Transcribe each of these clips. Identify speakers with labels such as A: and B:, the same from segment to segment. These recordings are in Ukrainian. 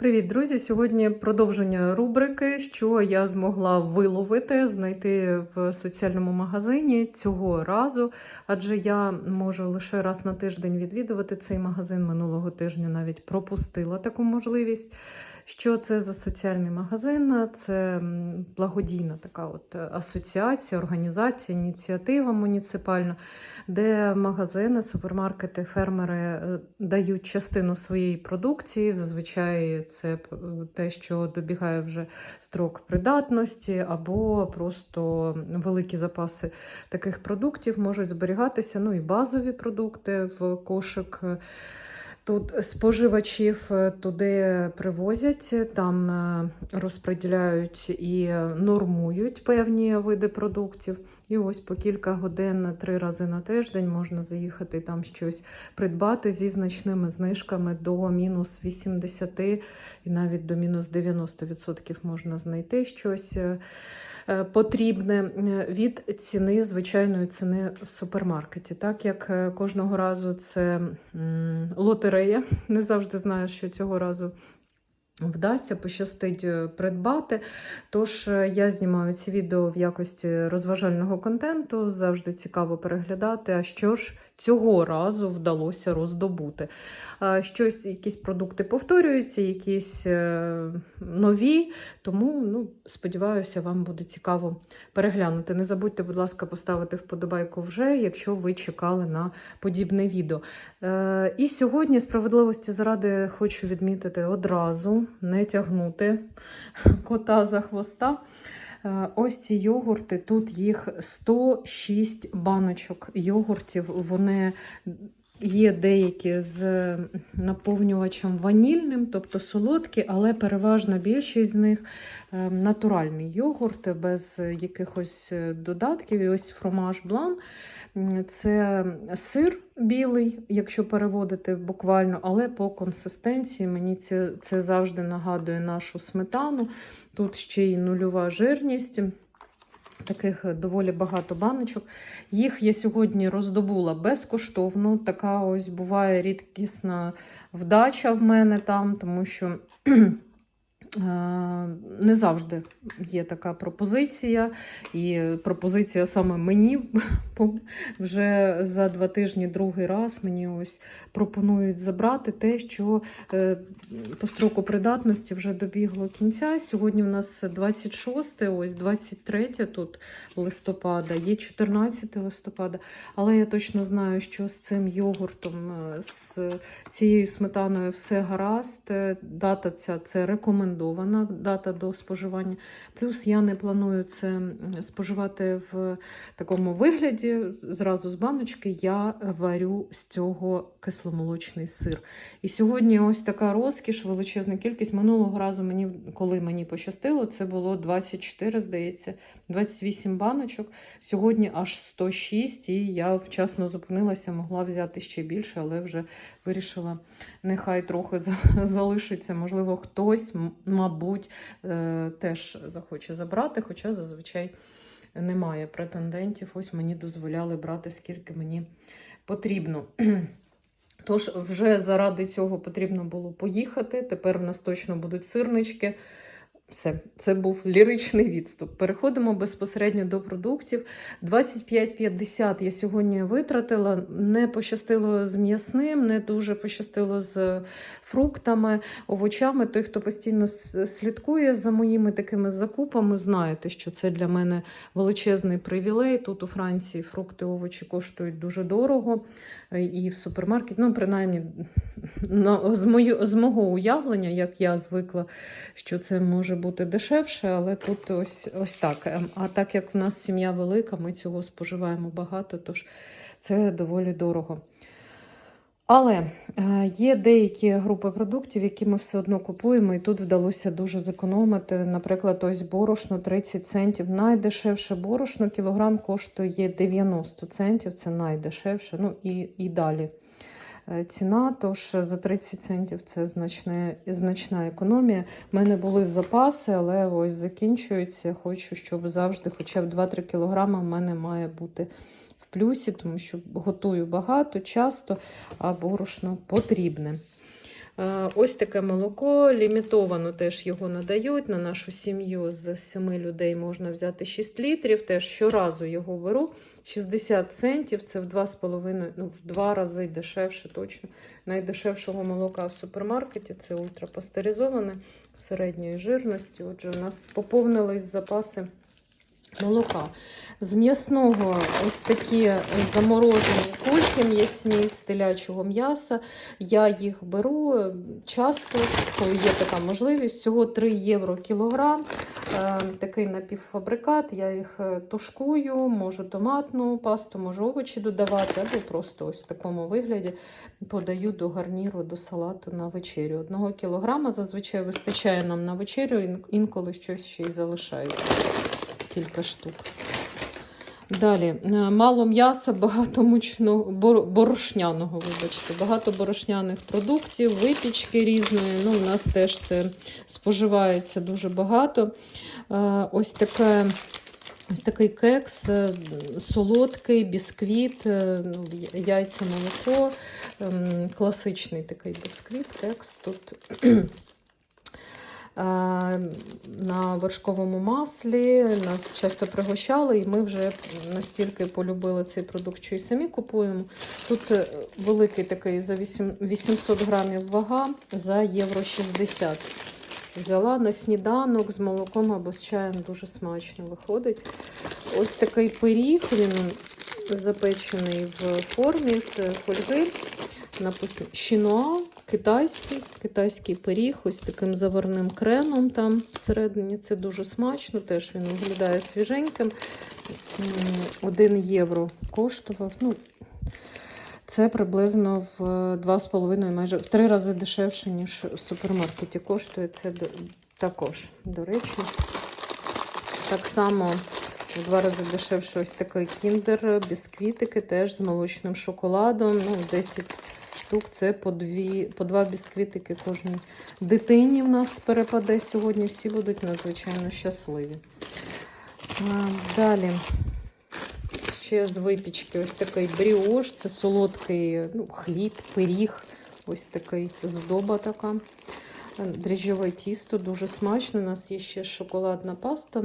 A: Привіт, друзі! Сьогодні продовження рубрики, що я змогла виловити, знайти в соціальному магазині цього разу, адже я можу лише раз на тиждень відвідувати цей магазин. Минулого тижня навіть пропустила таку можливість. Що це за соціальний магазин? Це благодійна така от асоціація, організація, ініціатива муніципальна, де магазини, супермаркети, фермери е, дають частину своєї продукції. Зазвичай це те, що добігає вже строк придатності, або просто великі запаси таких продуктів можуть зберігатися. Ну і базові продукти в кошик. Е, Тут споживачів е, туди привозять, там е, розподіляють і нормують певні види продуктів. І ось по кілька годин, три рази на тиждень можна заїхати там щось придбати зі значними знижками до мінус 80 і навіть до мінус 90% можна знайти щось. Е, Потрібне е, від ціни звичайної ціни в супермаркеті, так як е, кожного разу це лотерея, не завжди знаєш, що цього разу вдасться, пощастить придбати. Тож я знімаю ці відео в якості розважального контенту, завжди цікаво переглядати. А що ж цього разу вдалося роздобути? Щось, якісь продукти повторюються, якісь е, нові. Тому ну, сподіваюся, вам буде цікаво переглянути. Не забудьте, будь ласка, поставити вподобайку вже, якщо ви чекали на подібне відео. Е, і сьогодні справедливості заради хочу відмітити одразу, не тягнути кота за хвоста. Е, Ось ці йогурти, тут їх 106 баночок йогуртів. Вони є деякі з наповнювачем ванільним, тобто солодкі, але переважна більшість з них е, натуральний йогурт без якихось е, додатків. І ось фромаж блан. Це сир білий, якщо переводити буквально, але по консистенції мені це, це завжди нагадує нашу сметану. Тут ще й нульова жирність. Таких доволі багато баночок. Їх я сьогодні роздобула безкоштовно. Така ось буває рідкісна вдача в мене там, тому що не завжди є така пропозиція. І пропозиція саме мені вже за два тижні другий раз мені ось пропонують забрати те, що е, по строку придатності вже добігло кінця. Сьогодні в нас 26, ось 23 тут листопада, є 14 листопада. Але я точно знаю, що з цим йогуртом, е, з цією сметаною все гаразд. Е, Дата ця це рекомендована дата до споживання. Плюс я не планую це споживати в такому вигляді. Зразу з баночки я варю з цього кисломолочний сир. І сьогодні ось така розкіш, величезна кількість. Минулого разу мені, коли мені пощастило, це було 24, здається, 28 баночок. Сьогодні аж 106, і я вчасно зупинилася, могла взяти ще більше, але вже вирішила, нехай трохи залишиться. Можливо, хтось, мабуть, е, теж захоче забрати, хоча зазвичай немає претендентів. Ось мені дозволяли брати, скільки мені потрібно. Тож вже заради цього потрібно було поїхати. Тепер в нас точно будуть сирнички. Все, це був ліричний відступ. Переходимо безпосередньо до продуктів. 25,50 я сьогодні витратила. Не пощастило з м'ясним, не дуже пощастило з фруктами, овочами. Той, хто постійно слідкує за моїми такими закупами, знаєте, що це для мене величезний привілей. Тут у Франції фрукти, овочі коштують дуже дорого. І в супермаркеті, ну, принаймні, з мого уявлення, як я звикла, що це може бути дешевше, але тут ось, ось так. Ем, А так як в нас сім'я велика, ми цього споживаємо багато, тож це доволі дорого. Але е, є деякі групи продуктів, які ми все одно купуємо, і тут вдалося дуже зекономити. Наприклад, ось борошно 30 центів. Найдешевше борошно кілограм коштує 90 центів, це найдешевше. Ну і, і далі ціна. Тож за 30 центів це значне, значна економія. У мене були запаси, але ось закінчуються. Хочу, щоб завжди, хоча б 2-3 кілограми в мене має бути в плюсі, тому що готую багато, часто, а борошно потрібне. Е, Ось таке молоко, лімітовано теж його надають. На нашу сім'ю з 7 людей можна взяти 6 літрів. Теж щоразу його беру. 60 центів це в 2,5, ну, в 2 рази дешевше точно. Найдешевшого молока в супермаркеті це ультрапастеризоване середньої жирності. Отже, у нас поповнились запаси молока. З м'ясного ось такі заморожені кульки м'ясні з телячого м'яса. Я їх беру часто, коли є така можливість. Всього 3 євро кілограм. Е, Такий напівфабрикат. Я їх е, тушкую, можу томатну пасту, можу овочі додавати, або просто ось в такому вигляді подаю до гарніру, до салату на вечерю. Одного кілограма зазвичай вистачає нам на вечерю, інколи щось ще й залишається. Кілька штук. Далі, е, мало м'яса, багато мучного, борошняного, вибачте, багато борошняних продуктів, випічки різної. Ну, у нас теж це споживається дуже багато. Е, Ось таке. Ось такий кекс, е, солодкий, бісквіт, ну, яйця, молоко, ем, класичний такий бісквіт, кекс. Тут на вершковому маслі. Нас часто пригощали, і ми вже настільки полюбили цей продукт, що і самі купуємо. Тут е, великий такий за 800 грамів вага за євро 60. Взяла на сніданок з молоком або з чаєм дуже смачно виходить. Ось такий пиріг, він запечений в формі з фольги. Написано Шінуа, китайський, китайський пиріг, ось таким заварним кремом там всередині. Це дуже смачно, теж він виглядає свіженьким. Один євро коштував. Ну, це приблизно в 2,5, майже в три рази дешевше, ніж в супермаркеті коштує. Це також, до речі. Так само в два рази дешевше ось такий кіндер, бісквітики теж з молочним шоколадом. Ну, 10 штук це по, дві, по два бісквітики кожній дитині в нас перепаде сьогодні. Всі будуть надзвичайно щасливі. А, Далі. Ще з випічки ось такий бріош, це солодкий ну, хліб, пиріг, ось такий здоба така. Дріжджове тісто, дуже смачно. У нас є ще шоколадна паста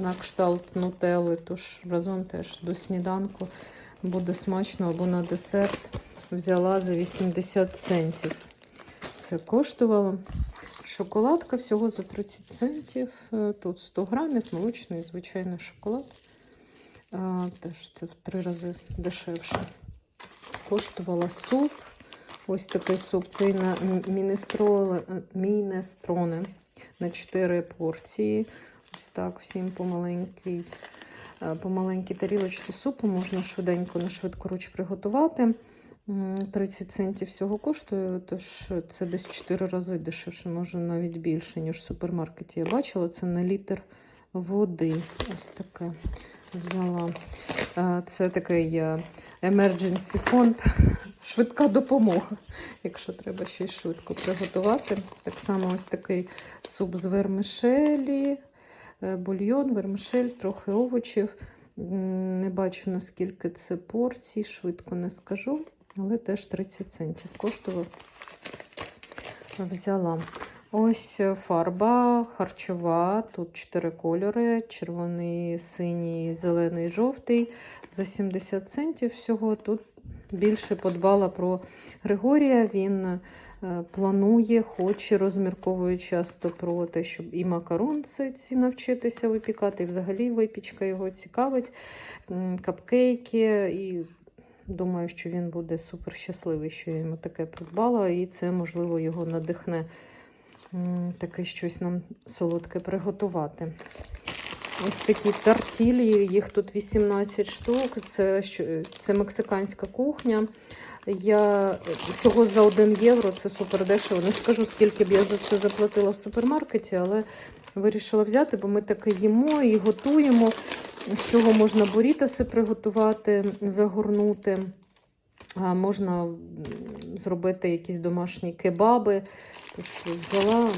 A: на кшталт нутели, тож разом теж до сніданку буде смачно або на десерт. Взяла за 80 центів. Це коштувало. Шоколадка всього за 30 центів. Е, Тут 100 грамів, молочний звичайний шоколад. Теж це в три рази дешевше. Коштувала суп. Ось такий суп. Цей на е, мінестроне на 4 порції. Ось так, всім помаленький. е, По маленькій тарілочці супу можна швиденько на швидкоруч приготувати. М, 30 центів всього коштує, тож це десь 4 рази дешевше, може навіть більше, ніж в супермаркеті. Я бачила це на літр води. Ось таке взяла. Це такий е, emergency фонд, швидка допомога, якщо треба щось швидко приготувати. Так само ось такий суп з вермишелі, е, бульйон, вермишель, трохи овочів. Не бачу, наскільки це порцій, швидко не скажу, але теж 30 центів коштував. Взяла. Ось е, фарба харчова. Тут чотири кольори: червоний, синій, зелений, жовтий. За 70 центів всього. Тут більше подбала про Григорія. Він е, планує, хоче, розмірковує часто про те, щоб і макарон навчитися випікати, і взагалі випічка його цікавить, капкейки. І думаю, що він буде супер щасливий, що я йому таке придбала, і це, можливо, його надихне таке щось нам солодке приготувати. Ось такі тартілі, їх тут 18 штук. Це, це мексиканська кухня. Я всього за 1 євро, це супер дешево. Не скажу, скільки б я за це заплатила в супермаркеті, але вирішила взяти, бо ми таке їмо і готуємо. З цього можна бурітаси приготувати, загорнути. Можна зробити якісь домашні кебаби. Тож взяла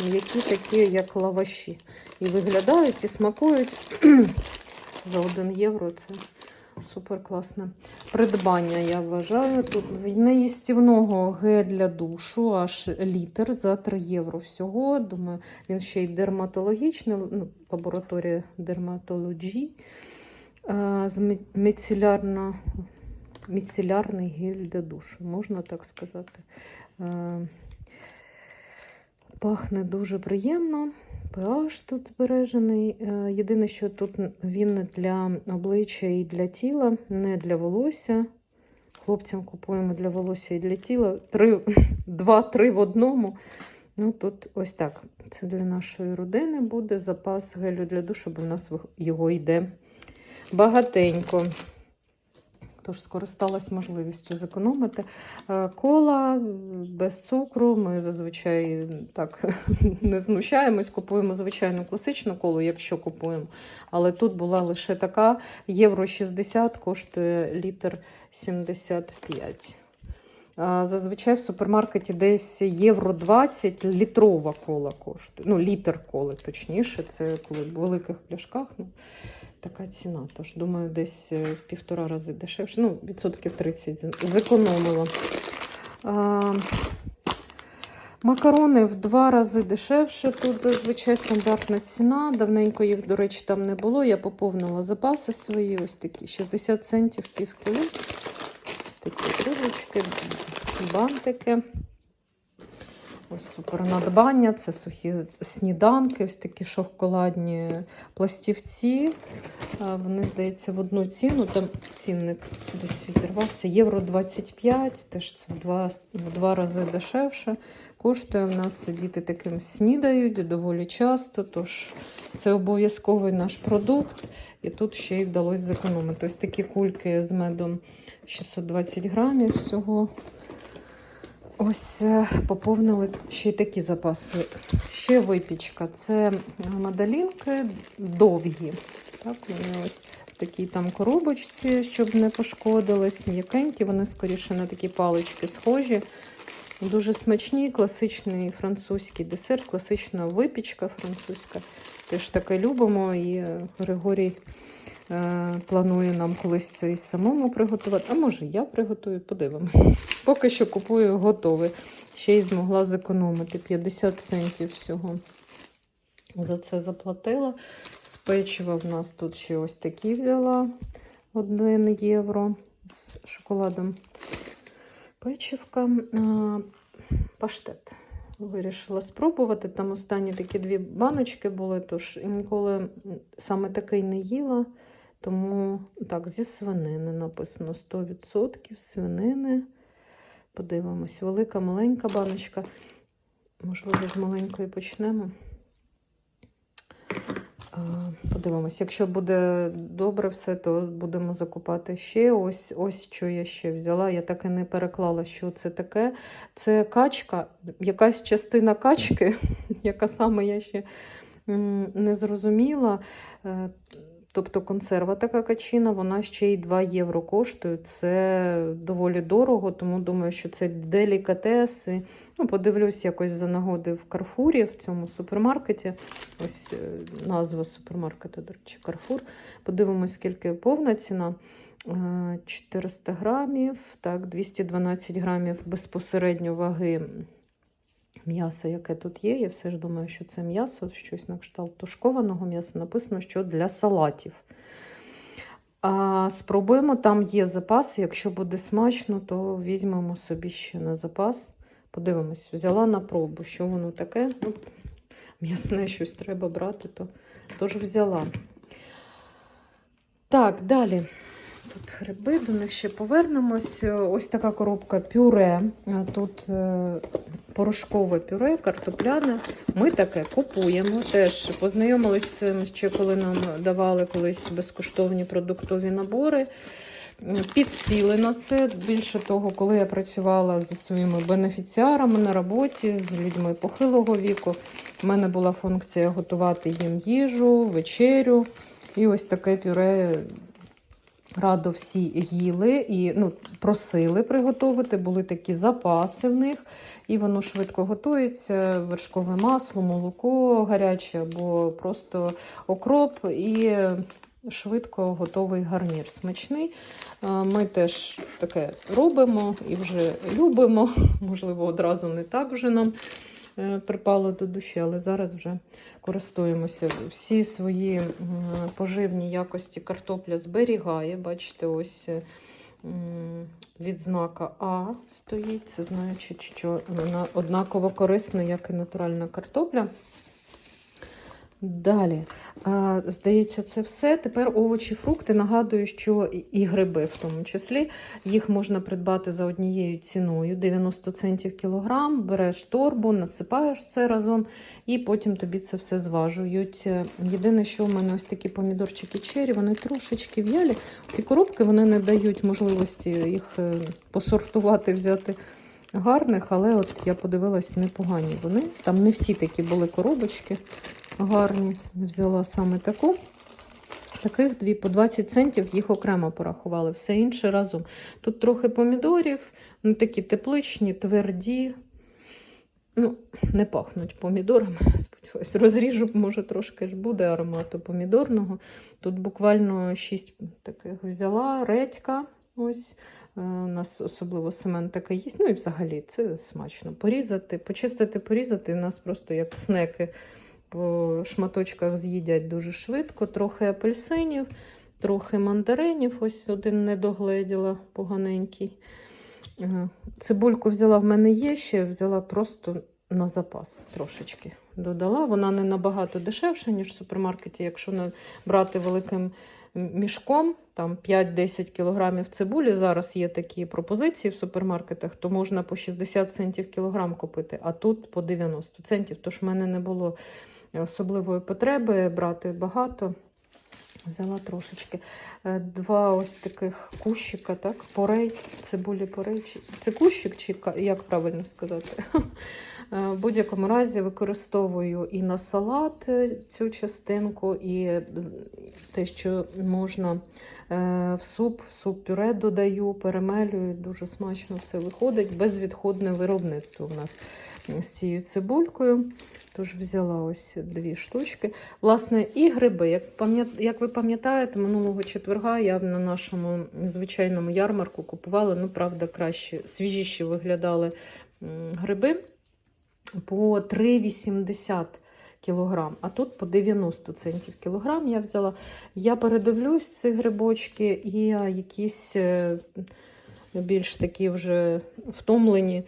A: ну, м'які такі, як лаваші. І виглядають, і смакують. За 1 євро це Супер класне придбання, я вважаю. Тут з неїстівного гель для душу аж літр за 3 євро всього. Думаю, він ще й дерматологічний, ну, лабораторія дерматології. З міцелярна, міцелярний гель для душу, можна так сказати. Пахне дуже приємно. pH тут збережений. Е, Єдине, що тут він для обличчя і для тіла, не для волосся. Хлопцям купуємо для волосся і для тіла. Три, два-три в одному. Ну, тут ось так. Це для нашої родини буде запас гелю для душу, бо в нас його йде багатенько. Тож скористалась можливістю зекономити. Е, Кола без цукру. Ми зазвичай так не знущаємось, купуємо звичайну класичну колу, якщо купуємо. Але тут була лише така євро 60, коштує літр 75. Зазвичай в супермаркеті десь євро 20 літрова кола коштує. Ну, літр коли, точніше, це коли в великих пляшках. Ну, така ціна. Тож, думаю, десь е, в півтора рази дешевше. Ну, відсотків 30 зекономила. А, макарони в два рази дешевше. Тут зазвичай стандартна ціна. Давненько їх, до речі, там не було. Я поповнила запаси свої. Ось такі 60 центів пів кіло. Ось такі кружечки, бантики. Ось супер надбання, це сухі сніданки, ось такі шоколадні пластівці. Вони, здається, в одну ціну. Там цінник десь відірвався. Євро 25, теж це в два, в два рази дешевше. Коштує в нас діти таким снідають доволі часто, тож це обов'язковий наш продукт. І тут ще й вдалося зекономити. Ось такі кульки з медом 620 грамів всього. Ось е, поповнили ще й такі запаси. Ще випічка. Це мадалінки довгі. Так, вони ось в такій там коробочці, щоб не пошкодились. М'якенькі, вони скоріше на такі палички схожі. Дуже смачні, класичний французький десерт, класична випічка французька. Теж таке любимо. І е, Григорій е, планує нам колись це і самому приготувати. А може, я приготую, подивимось. Поки що купую готове. Ще й змогла зекономити 50 центів всього. За це заплатила. З печива в нас тут ще ось такі взяла 1 євро з шоколадом. Печивка, паштет. Вирішила спробувати. Там останні такі дві баночки були, тож ніколи саме такий не їла. Тому так, зі свинини написано 100% свинини. Подивимось, велика, маленька баночка. Можливо, з маленької почнемо. Подивимось, якщо буде добре все, то будемо закупати ще. Ось ось що я ще взяла. Я так і не переклала, що це таке. Це качка, якась частина качки, яка саме я ще не зрозуміла. Е, Тобто консерва така качина, вона ще й 2 євро коштує. Це доволі дорого, тому думаю, що це делікатеси. Ну, подивлюсь якось за нагоди в Карфурі, в цьому супермаркеті. Ось е, назва супермаркету, до речі, Карфур. Подивимось, скільки повна ціна. Е, 400 грамів, так, 212 грамів безпосередньо ваги м'яса, яке тут є. Я все ж думаю, що це м'ясо, щось на кшталт тушкованого м'яса. Написано, що для салатів. А спробуємо, там є запас. Якщо буде смачно, то візьмемо собі ще на запас. Подивимось, взяла на пробу, що воно таке. Ну, м'ясне щось треба брати, то тож взяла. Так, далі. Тут гриби, до них ще повернемось. Ось така коробка пюре. Тут е, порошкове пюре, картопляне. Ми таке купуємо. Теж познайомилися з цим ще коли нам давали колись безкоштовні продуктові набори. Підсіли на це. Більше того, коли я працювала зі своїми бенефіціарами на роботі, з людьми похилого віку, в мене була функція готувати їм їжу, вечерю. І ось таке пюре радо всі їли і ну, просили приготувати, були такі запаси в них, і воно швидко готується, вершкове масло, молоко гаряче або просто окроп. І швидко готовий гарнір. Смачний. Ми теж таке робимо і вже любимо. Можливо, одразу не так вже нам припало до душі, але зараз вже користуємося. Всі свої поживні якості картопля зберігає. Бачите, ось. е, Відзнака А стоїть, це значить, що вона однаково корисна, як і натуральна картопля. Далі, здається, це все. Тепер овочі, фрукти. Нагадую, що і- і гриби в тому числі. Їх можна придбати за однією ціною 90 центів кілограм. Береш торбу, насипаєш це разом, і потім тобі це все зважують. Е, Єдине, що в мене ось такі помідорчики чері, вони трошечки в'ялі. Ці коробки вони не дають можливості їх е, посортувати, взяти. Гарних, але от я подивилась, непогані вони. Там не всі такі були коробочки гарні. Взяла саме таку. Таких дві по 20 центів їх окремо порахували. Все інше разом. Тут трохи помідорів, вони такі тепличні, тверді. Ну, не пахнуть помідорами. Сподіваюсь, розріжу, може, трошки ж буде аромату помідорного. Тут буквально 6 таких взяла, редька. Ось. Е, У нас особливо семен таке їсть. Ну і взагалі це смачно. Порізати, почистити, порізати. У нас просто як снеки по шматочках з'їдять дуже швидко. Трохи апельсинів, трохи мандаринів. Ось один не догледіла, поганенький. Е, Цибульку взяла в мене є ще, взяла просто на запас трошечки додала. Вона не набагато дешевша, ніж в супермаркеті. Якщо брати великим мішком, там 5-10 кілограмів цибулі. Зараз є такі пропозиції в супермаркетах, то можна по 60 центів кілограм купити, а тут по 90 центів. Тож в мене не було особливої потреби брати багато. Взяла трошечки. Е, Два ось таких кущика, так? Порей, цибулі порей. Це кущик, чи як правильно сказати? Е, В будь-якому разі використовую і на салат е, цю частинку, і те, що можна е, в суп, суп-пюре додаю, перемелюю, дуже смачно все виходить. Безвідходне виробництво в нас з цією цибулькою. Тож взяла ось дві штучки. Власне, і гриби. Як, як ви пам'ятаєте, минулого четверга я на нашому звичайному ярмарку купувала, ну, правда, краще, свіжіші виглядали гриби по 3,80 кілограм, а тут по 90 центів кілограм я взяла. Я передивлюсь ці грибочки і якісь е, більш такі вже втомлені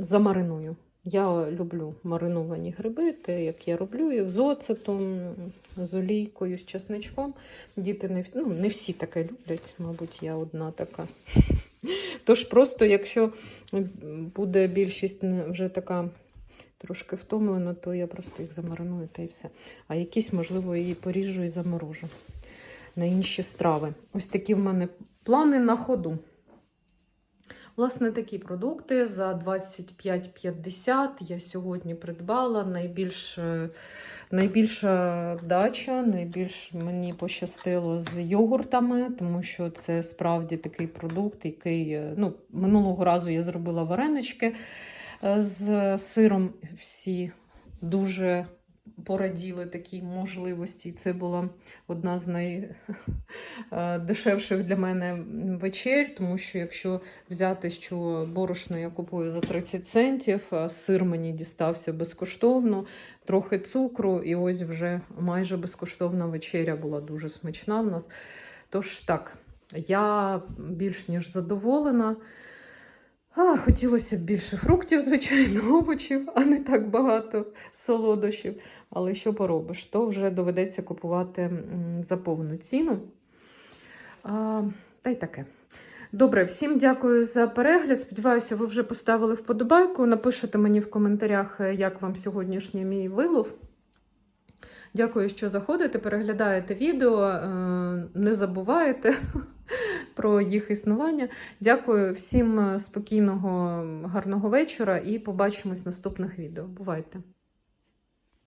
A: замариную. Я люблю мариновані гриби, те, як я роблю їх з оцетом, з олійкою, з чесничком. Діти не, ну, не всі таке люблять, мабуть, я одна така. Тож просто, якщо буде більшість вже така трошки втомлена, то я просто їх замариную та й все. А якісь, можливо, і поріжу і заморожу на інші страви. Ось такі в мене плани на ходу. Власне, такі продукти за 25,50 я сьогодні придбала. Найбільш, е, найбільша вдача, найбільш мені пощастило з йогуртами, тому що це справді такий продукт, який е, ну, минулого разу я зробила варенички з сиром. Всі дуже пораділи такій можливості. Це була одна з найдешевших для мене вечер, тому що якщо взяти, що борошно я купую за 30 центів, сир мені дістався безкоштовно, трохи цукру, і ось вже майже безкоштовна вечеря була дуже смачна в нас. Тож так, я більш ніж задоволена. А, хотілося б більше фруктів, звичайно, овочів, а не так багато солодощів. Але що поробиш, то вже доведеться купувати за повну ціну. А, та й таке. Добре, всім дякую за перегляд. Сподіваюся, ви вже поставили вподобайку. Напишете мені в коментарях, е, як вам сьогоднішній мій вилов. Дякую, що заходите, переглядаєте відео, е, не забуваєте про їх існування. Дякую всім е, спокійного, гарного вечора і побачимось в наступних відео. Бувайте!